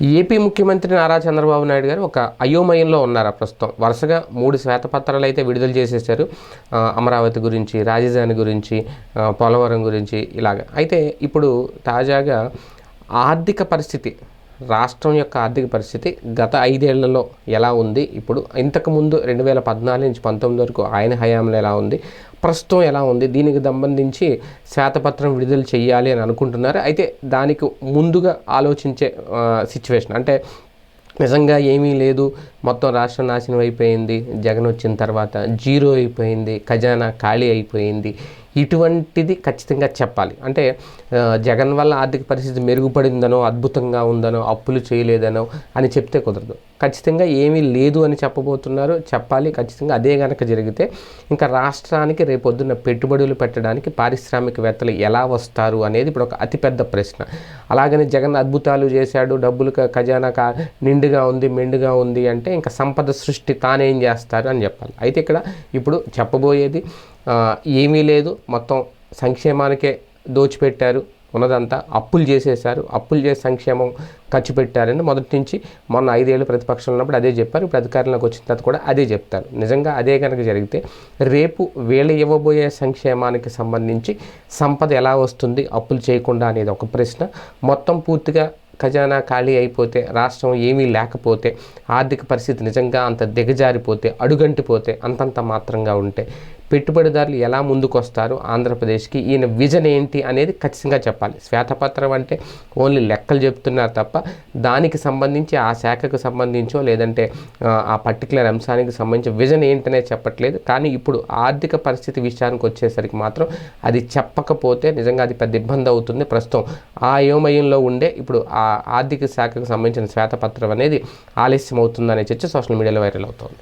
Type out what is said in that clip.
AP ముఖ్యమంత్రి నారా చంద్రబాబు నాయుడు గారు ఒక అయోమయంలో ఉన్నారు ప్రస్తుతం. వరుసగా మూడు శ్వేతపత్రాలు అయితే విడుదల చేసేసారు అమరావతి గురించి రాజధాని గురించి పోలవరం గురించి ఇలాగ. అయితే ఇప్పుడు తాజాగా ఆర్థిక పరిస్థితి రాష్ట్రం యొక్క ఆర్థిక పరిస్థితి గత ఐదేళ్ళలో ఎలా ఉంది? ఇప్పుడు ఇంతకుముందు రెండు వేల పద్నాలుగు నుంచి పంతొమ్మిది వరకు ఆయన హయాంలో ఎలా ఉంది? ప్రస్తుతం ఎలా ఉంది? దీనికి సంబంధించి శ్వేతపత్రం విడుదల చేయాలి అని అనుకుంటున్నారు. అయితే దానికి ముందుగా ఆలోచించే సిచ్యువేషన్ అంటే నిజంగా ఏమీ లేదు. మొత్తం రాష్ట్రం నాశనం అయిపోయింది. జగన్ వచ్చిన తర్వాత జీరో అయిపోయింది. ఖజానా ఖాళీ అయిపోయింది. ఇటువంటిది ఖచ్చితంగా చెప్పాలి. అంటే జగన్ వల్ల ఆర్థిక పరిస్థితి మెరుగుపడిందనో అద్భుతంగా ఉందనో అప్పులు చేయలేదనో అని చెప్తే కుదరదు. ఖచ్చితంగా ఏమీ లేదు అని చెప్పబోతున్నారు. చెప్పాలి ఖచ్చితంగా అదే కనుక జరిగితే ఇంకా రాష్ట్రానికి రేపొద్దున పెట్టుబడులు పెట్టడానికి పారిశ్రామికవేత్తలు ఎలా వస్తారు అనేది ఇప్పుడు ఒక అతిపెద్ద ప్రశ్న. అలాగని జగన్ అద్భుతాలు చేశాడు డబ్బులు ఖజానా కా నిండుగా ఉంది మెండుగా ఉంది అంటే ఇంకా సంపద సృష్టి తానేం చేస్తారు అని చెప్పాలి. అయితే ఇక్కడ ఇప్పుడు చెప్పబోయేది ఏమీ లేదు మొత్తం సంక్షేమానికే దోచిపెట్టారు. ఉన్నదంతా అప్పులు చేసేశారు. అప్పులు చేసి సంక్షేమం ఖర్చు పెట్టారని మొదటి నుంచి మొన్న ఐదేళ్ళు ప్రతిపక్షంలో ఉన్నప్పుడు అదే చెప్పారు. ఇప్పుడు అధికారంలోకి వచ్చిన తర్వాత కూడా అదే చెప్తారు. నిజంగా అదే కనుక జరిగితే రేపు వీళ్ళు ఇవ్వబోయే సంక్షేమానికి సంబంధించి సంపద ఎలా వస్తుంది అప్పులు చేయకుండా అనేది ఒక ప్రశ్న. మొత్తం పూర్తిగా ఖజానా ఖాళీ అయిపోతే రాష్ట్రం ఏమీ లేకపోతే ఆర్థిక పరిస్థితి నిజంగా అంత దిగజారిపోతే అడుగంటిపోతే అంతంత మాత్రంగా ఉంటే పెట్టుబడిదారులు ఎలా ముందుకొస్తారు? ఆంధ్రప్రదేశ్కి ఈయన విజన్ ఏంటి అనేది ఖచ్చితంగా చెప్పాలి. శ్వేతపత్రం అంటే ఓన్లీ లెక్కలు చెప్తున్నారు తప్ప దానికి సంబంధించి ఆ శాఖకు సంబంధించో లేదంటే ఆ, పర్టికులర్ అంశానికి సంబంధించి విజన్ ఏంటనే చెప్పట్లేదు. కానీ ఇప్పుడు ఆర్థిక పరిస్థితి విషయానికి వచ్చేసరికి మాత్రం అది చెప్పకపోతే నిజంగా అది పెద్ద ఇబ్బంది అవుతుంది. ప్రస్తుతం ఆ యోమయంలో ఉండే ఇప్పుడు ఆ ఆర్థిక శాఖకు సంబంధించిన శ్వేతపత్రం అనేది ఆలస్యం అవుతుందనే చర్చ సోషల్ మీడియాలో వైరల్ అవుతుంది.